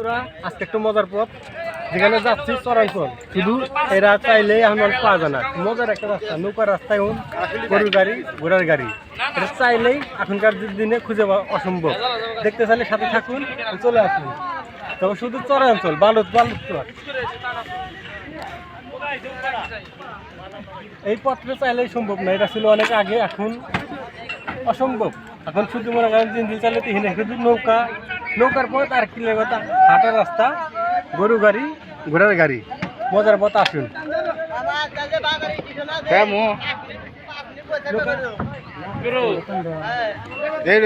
বন্ধুরা। আজকে একটু মজার পথ। যেখানে যাচ্ছি চরাঞ্চল শুধু এরা চাইলে আমার পাওয়া যায় না। মজার একটা রাস্তা, নৌকার রাস্তায় এখন গরুর গাড়ি, ঘোড়ার গাড়ি। এটা চাইলেই এখনকার দিনে খুঁজে পাওয়া অসম্ভব। দেখতে চাইলে সাথে থাকুন, চলে আসুন। তবে শুধু চরাঞ্চল বালুত বালুত চর। এই পথটা চাইলেই সম্ভব না। এটা ছিল অনেক আগে, এখন অসম্ভব। এখন শুধু মনে করেন দিন দিন চাইলে তিন নৌকা নৌকার পথ আর কিলের কথা হাঁটার রাস্তা গরু গাড়ি ঘোড়ার গাড়ি। মজার পথ আসুন।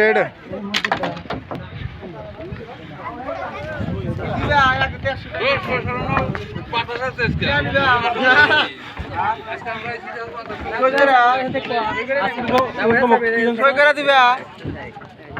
ఏడు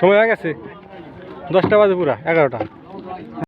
সময় হয়ে গেছে। দশটা বাজে পুরা এগারোটা।